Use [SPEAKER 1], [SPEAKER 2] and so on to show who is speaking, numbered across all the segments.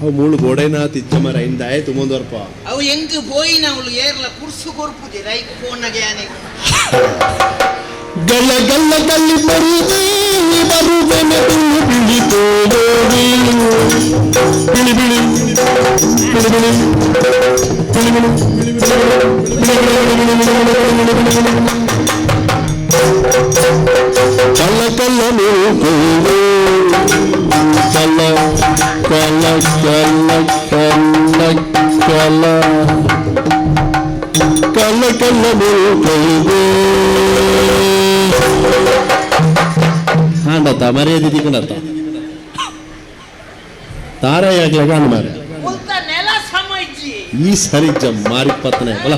[SPEAKER 1] ಅವು ಮೂಳು ಗೋಡೆನ ತಿಚ್ಚ ಮರ ಇಂದ ಆಯ್ತು ಮುಂದುವರ್ಪ
[SPEAKER 2] ಅವು ಹೆಂಗ್ ಪೋಯಿನ ಅವಳು ಏರ್ಲ ಕುರ್ಸು ಕೊರ್ಪುಜಿ ರೈ ಫೋನ್ನಾಗೆ ಆನೆ
[SPEAKER 1] ಗಲ್ಲ ಗಲ್ಲ ಗಲ್ಲಿ ಬರುವೆ ಬರುವೆನೆ ಬಿಳಿ ಬಿಳಿ ತೋಡೋಡಿ ಬಿಳಿ ಬಿಳಿ ಬಿಳಿ ಬಿಳಿ ಬಿಳಿ ಬಿಳಿ ಕಲ್ಲ ತಾರೆಯಾಗ್ಲ ಕಾಣ್ ಮಾರೆ
[SPEAKER 2] ಉಲ್ತ ನೆಲ ಸಮಯ್ಜಿ.
[SPEAKER 1] ಈ ಸರಿ ಜಮ್ ಮಾರಿ ಪತ್ನೆ ಬಲ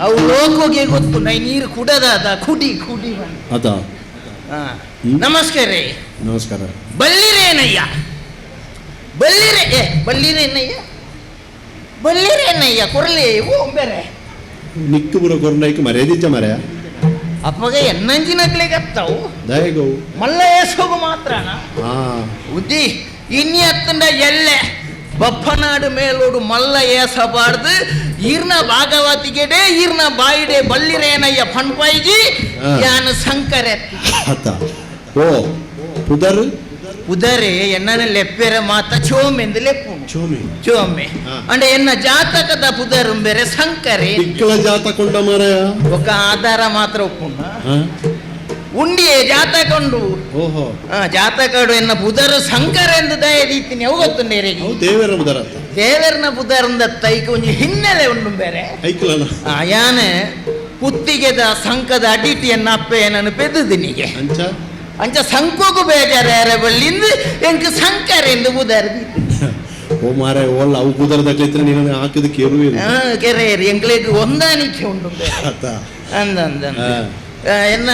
[SPEAKER 2] ಅವು ಲೋಕೋಗೆ ಗೊತ್ತು ನೈ ನೀರು ಕುಡದಾದ ಕುಡಿ ಕುಡಿ.
[SPEAKER 1] ಅದ.
[SPEAKER 2] ನಮಸ್ಕಾರ.
[SPEAKER 1] ನಮಸ್ಕಾರ.
[SPEAKER 2] ಬಲ್ಲಿರೇನಯ್ಯ ಬಲ್ಲಿರೆ ಏ ಬಲ್ಲಿರೇನಯ್ಯ ಬಲ್ಲಿರೇನಯ್ಯ ಕೊರಲಿ ಓ ಬೇರೆ.
[SPEAKER 1] ನಿಕ್ಕು ಬುರ ಕೊರಲೈಕ್ ಮರ್ಯಾದಿಚ್ಚ ಮರೆಯ
[SPEAKER 2] ಅಪ್ಪಗ ಎನ್ನಂಜಿನಗ್ಲೆ ಅತ್ತವು
[SPEAKER 1] ದಯಗವು
[SPEAKER 2] ಮಲ್ಲ ಏಸೋಗು ಮಾತ್ರ
[SPEAKER 1] ಹಾ.
[SPEAKER 2] ಉದ್ದಿ ಇನ್ನಿ ಹತ್ತಂಡ ಎಲ್ಲೆ ಬಪ್ಪನಾಡು ಮೇಲೋಡು ಮಲ್ಲ ಏಸಬಾರ್ದು ಈರ್ನ ಭಾಗವತಿಗೆಡೆ ಈರ್ನ ಬಾಯಿಡೆ ಬಲ್ಲಿರೇನಯ್ಯ ಪಣ್ಪಾಯಿಜಿ
[SPEAKER 1] ಹಾ.
[SPEAKER 2] ಯಾನ ಸಂಕರೆ
[SPEAKER 1] ಆತ ಓ ಪುದರ್
[SPEAKER 2] ಉದರೆ ಎನ್ನ ಲೆಪ್ಪೆರ ಮಾತ ಚೋಮೆಂದು ಲೆಪ್ಪುನು
[SPEAKER 1] ಚೋಮಿ
[SPEAKER 2] ಚೋಮೆ
[SPEAKER 1] ಹಾ.
[SPEAKER 2] ಅಂದ್ರೆ ಎನ್ನ ಜಾತಕದ ಪುದರು ಬೇರೆ ಸಂಕರೆ
[SPEAKER 1] ಇಕ್ಕಳ ಜಾತ ಕೊಂಡ ಮರಯ
[SPEAKER 2] ఒక ಆಧಾರ ಮಾತ್ರ ಒಪ್ಪುನ
[SPEAKER 1] ಹಾ?
[SPEAKER 2] ಉಂಡಿಯೇ ಜಾತಕೊಂಡು.
[SPEAKER 1] ಓಹೋ.
[SPEAKER 2] ಆ, ಜಾತಕಡು ಎನ್ನ ಬುಧರ ಸಂಕರ ಎಂದು ದಯದೀತೀನಿ. ಅವು ಗೊತ್ತು ನೇರಿಗೆ.
[SPEAKER 1] ಅವು ದೇವರ ಬುಧರ
[SPEAKER 2] ದೇವರನ ಬುಧರಂದ ತೈಕ ಒಂಜಿ ಹಿನ್ನೆಲೆ ಉಂಡು ಬೇರೆ.
[SPEAKER 1] ಐಕ್ಲನ.
[SPEAKER 2] ಕುತ್ತಿಗೆದ ಸಂಕದ ಅಡಿಟಿಯನ್ನ ಅಪ್ಪೆ ನಾನು ಪೆದ್ದಿನಿಗೆ
[SPEAKER 1] ಅಂಚ.
[SPEAKER 2] ಅಂಚ ಸಂಕೋಗು ಬೇಜಾರ ಬಳ್ಳಿಂದ ಎಂಕ ಸಂಕರ ಎಂದು ಬುಧರ
[SPEAKER 1] ಓ ಮಾರ ಒಳ್ಳ ಅವು ಬುದರ ದಕ್ಲಿತ್ರ ನೀನು ಹಾಕಿದ ಕೇರು
[SPEAKER 2] ಕೆರೆ ಎಂಗ್ಳಿಗೆ ಹೊಂದಾಣಿಕೆ
[SPEAKER 1] ಆತ.
[SPEAKER 2] ಅಂದ ಅಂದ ಎನ್ನ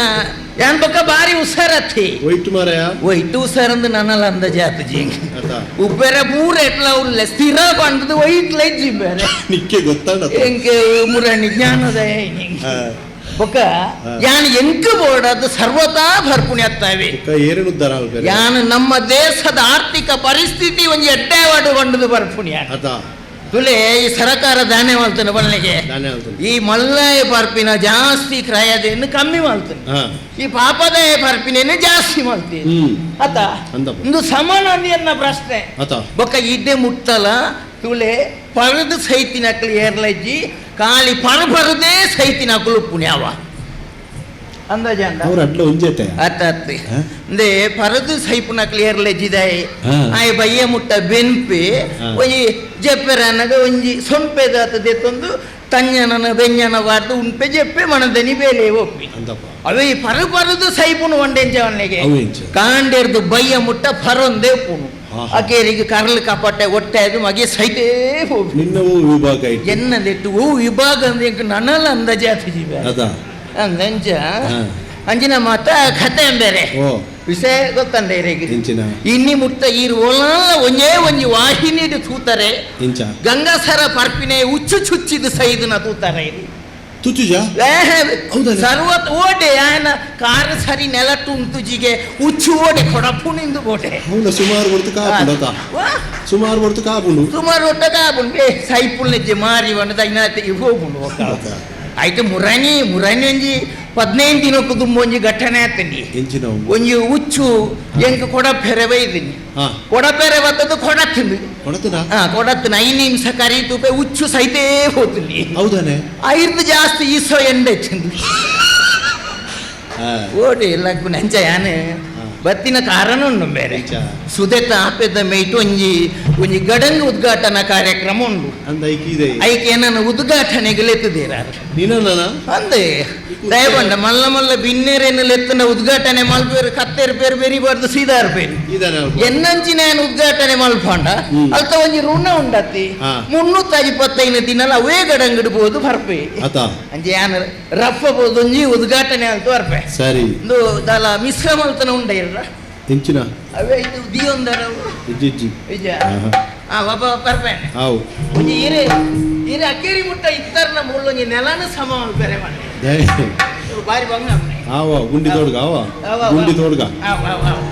[SPEAKER 2] ಯಾನ್ ಬೊಕ್ಕ ಬಾರಿ ಉಸಾರತ್ತಿ
[SPEAKER 1] ಒಯ್ಟ್ ಮಾರಯ?
[SPEAKER 2] ಇಟ್ಟು ಉಸಾರಂದು ನನ್ನಲ್ಲ ಅಂದ ಜಾತು ಜಿ.
[SPEAKER 1] ಆತ.
[SPEAKER 2] ಉಪ್ಪೆರ ಪೂರ ಎಟ್ಲ ಉಲ್ಲ ಸ್ಥಿರ ಬಂದದು ಒಯ್ಟ್ಲ ಇಜ್ಜಿ ಬೇರೆ.
[SPEAKER 1] ನಿಕ್ಕೆ ಗೊತ್ತಾಂಡ
[SPEAKER 2] ಎಂಕ ಮುರಣಿ ಜ್ಞಾನೋದಯ ಬೊಕ್ಕ ಯಾನ್ ಎಂಕ ಬೋಡದು ಸರ್ವತಾ ಭರ್ಪುಣಿ ಅತ್ತಾವೆ.
[SPEAKER 1] ಏರೇನು ಉದ್ದಾರ
[SPEAKER 2] ಯಾನ್ ನಮ್ಮ ದೇಶದ ಆರ್ಥಿಕ ಪರಿಸ್ಥಿತಿ ಒಂಜಿ ಎಡ್ಡಾವಾಡು ಬಂಡದು ಭರ್ಪುಣಿ
[SPEAKER 1] ಆತ.
[SPEAKER 2] ತುಲೆ ಈ ಸರಕಾರ ಧಾನ್ಯ ಮಾಡ್ತಾನೆ
[SPEAKER 1] ಬಳ್ಳಿಗೆ
[SPEAKER 2] ಈ ಮಲ್ಲಾಯ ಪರ್ಪಿನ ಜಾಸ್ತಿ ಕ್ರಯದೆಯನ್ನು ಕಮ್ಮಿ ಮಾಡ್ತಾನೆ ಈ ಪಾಪದಾಯ ಪರ್ಪಿನೇನೆ ಜಾಸ್ತಿ ಮಾಡ್ತೀನಿ
[SPEAKER 1] ಅತ
[SPEAKER 2] ಆತ. ಒಂದು ಸಮಾನ ಪ್ರಶ್ನೆ. ಬೊಕ್ಕ ಇದ್ದೆ ಮುಟ್ಟಲ ತುಳೆ ಪರದು ಸೈತಿನ ಏರ್ಲಜ್ಜಿ ಕಾಲಿ ಪರ ಪರದೇ ಸೈತಿನಕ್ಲು ಪುಣ್ಯವ ಅಂದಾಜಂಡ
[SPEAKER 1] ಅವ್ರ ಅಡ್ಲ ಒಂಜೇತೆ
[SPEAKER 2] ಅತ್ತ ಅತ್ತಿ.
[SPEAKER 1] ಹ?
[SPEAKER 2] ಪರದು ಸೈಪುನ ಕ್ಲಿಯರ್
[SPEAKER 1] ಹ.
[SPEAKER 2] ಆಯ್ ಬಯ್ಯ ಮುಟ್ಟ ಬೆನ್ಪೆ. ಒಂಜಿ ಜಪ್ಪೆರನಗ ಒಂಜಿ ಸೊಂಪೆದಾತ ದೆತ್ತೊಂದು ತಂಜನನ ಬೆಂಜನ ಬಾರ್ದು ಉಂಪೆ ಜೆಪ್ಪೆ ಮಣದನಿ ಬೇಲೆ ಒಪ್ಪಿ. ಅವೇ ಪರ ಪರದು ಸೈಪುನು ಒಂಡೆಂಚವನಿಗೆ? ಕಾಂಡೆರ್ದು ಬಯ್ಯ ಮುಟ್ಟ ಪರೊಂದೇ ಪುನು. ಅಕೇರಿಗೆ ಕರಲು ಕಾಪಾಟೆ ಒಟ್ಟೆ ಅದು ಮಗೆ ಸೈತೇ ಹೋಗಿ
[SPEAKER 1] ನಿನ್ನವು ವಿಭಾಗ ಐತಿ
[SPEAKER 2] ಎನ್ನದೆಟ್ಟು ಓ ವಿಭಾಗ ಅಂದ್ರೆ ನನಲ ಅಂದಾಜಾತಿ ಜೀವ.
[SPEAKER 1] ಅದ?
[SPEAKER 2] ಅಂದಂಚ ಅಂಜಿನ ಮಾತ ಕತೆ ಬೇರೆ ವಿಷಯ ಗೊತ್ತಂದೆ ಇರಿಗೆ ಇನ್ನಿ ಮುಟ್ಟ ಈರು ಒಲ ಒಂಜೇ ಒಂಜಿ ವಾಹಿನಿಡು ತೂತಾರೆ. ಗಂಗಾಸರ ಪರ್ಪಿನೆ ಉಚ್ಚು ಚುಚ್ಚಿದ ಸೈದನ ತೂತಾರೆ ಇದು.
[SPEAKER 1] ತುಚುಜ?
[SPEAKER 2] ಸರ್ವತ್ ಓಡೆ ಆಯನ ಕಾರ್ ಸರಿ ನೆಲಟ್ಟು ಉಂಟುಜಿಗೆ ಉಚ್ಚು ಓಡೆ ಕೊಡಪುನಿಂದು ಓಡೆ.
[SPEAKER 1] ಅವನ ಸುಮಾರು ಬರ್ತು ಕಾಪುಂಡು ಸುಮಾರು ಬರ್ತು ಕಾಪುಂಡು?
[SPEAKER 2] ಸುಮಾರು ಒಟ್ಟ ಕಾಪುಂಡು. ಸೈಪುಲ್ ನೆಜ್ಜೆ ಮಾರಿ ಬಂದ ಐನಾತಿ ಹೋಗುಂಡು. ಆಯ್ತು ಮುರಾನಿ ಮುರಾನಿ ಒಂಜಿ ಪದಿನೈದು ದಿನಕ್ಕೂ ತುಂಬ ಒಂಜಿ ಘಟನೆ ಆತಂಡಿ.
[SPEAKER 1] ಎಂಚಿನ
[SPEAKER 2] ಒಂಜಿ ಉಚ್ಚು ಎಂಕ ಕೊಡಪೆರೆ ಬೈದಿನಿ.
[SPEAKER 1] ಹಾ.
[SPEAKER 2] ಕೊಡಪೆರೆ ಬತ್ತದು ಕೊಡತ್ತಿಂದು ಹಾ ಕೊಡತ್ತಿನ ಐದು ನಿಮಿಷ ಕರೀತುಪೆ ಉಚ್ಚು ಸೈತೆ ಹೋತೀನಿ
[SPEAKER 1] ಹೌದಾನೆ?
[SPEAKER 2] ಐದು ಜಾಸ್ತಿ ಈಸೋ ಎಂಡ ಹೆಚ್ಚಿಂದು ಓಡಿ ಎಲ್ಲ ನಂಜ ಯಾನೆ. ಬತ್ತಿನ ಕಾರಣ ಉಂಡು ಬೇರೆ. ಸುದೆತ ಆಪೆದ ಮೇಯ್ಟು ಒಂಜಿ ಒಂಜಿ ಗಡಂಗ್ ಉದ್ಘಾಟನಾ ಕಾರ್ಯಕ್ರಮ ಉಂಡು
[SPEAKER 1] ಅಂದ ಐಕಿ ಇದೆ
[SPEAKER 2] ಐಕೆ ಏನನ್ನ ಉದ್ಘಾಟನೆಗೆ ಲೆತ್ತುದೀರ ಅಂದೆ. ದಯಬಂಡ ಮಲ್ಲ ಮಲ್ಲ ಬಿನ್ನೇರೇನು ಎತ್ತನ ಉದ್ಘಾಟನೆ ಮಲ್ಪೇರು ಕತ್ತೇರು ಪೇರು ಬೆರಿಬಾರ್ದು ಸೀದಾರ್ ಪೇರು. ಎನ್ನಂಚಿನ ಉದ್ಘಾಟನೆ ಮಲ್ಪಂಡ. ಅಲ್ತ ಒಂಜಿ ಋಣ ಉಂಡತ್ತಿ. ಮುನ್ನೂತ್ತ ಇಪ್ಪತ್ತೈದು ದಿನಲ್ಲ ಅವೇ ಗಡಂಗಿಡ್ಬೋದು ಬರ್ಪೆ ಅಂಜೆ ಯಾನ ರಫ್ ಒಂಜಿ ಉದ್ಘಾಟನೆ ಅಂತ ಬರ್ಪೆ
[SPEAKER 1] ಸರಿ.
[SPEAKER 2] ಇಂದು ದಾಲ ಮಿಶ್ರ ಮಲ್ತನ ಉಂಡ ಇರ್ರ
[SPEAKER 1] ಹೆಂಚಿನ
[SPEAKER 2] ಅವೇ ಇದು ದಿಯೊಂದರ.
[SPEAKER 1] ಆಹಾ.
[SPEAKER 2] ಆ ಒಬ್ಬ ಬರ್ಪೇನೆ
[SPEAKER 1] ಹಾವು.
[SPEAKER 2] ಒಂಜಿ ಈರೆ ಈರೆ ಅಕ್ಕೇರಿ ಮುಟ್ಟ ಇತ್ತಾರನ ಮುಳ್ಳೊಂಜಿ ನೆಲನ ಸಮ ಬೇರೆ ಮಾಡಿ. ಬಾರಿ ಬಂಗ
[SPEAKER 1] ಆವ ಗುಂಡಿ ತೋಡ್ಗ ಆವ. ಗುಂಡಿ ತೋಡ್ಗ?
[SPEAKER 2] ಆವ್, ಆವ್,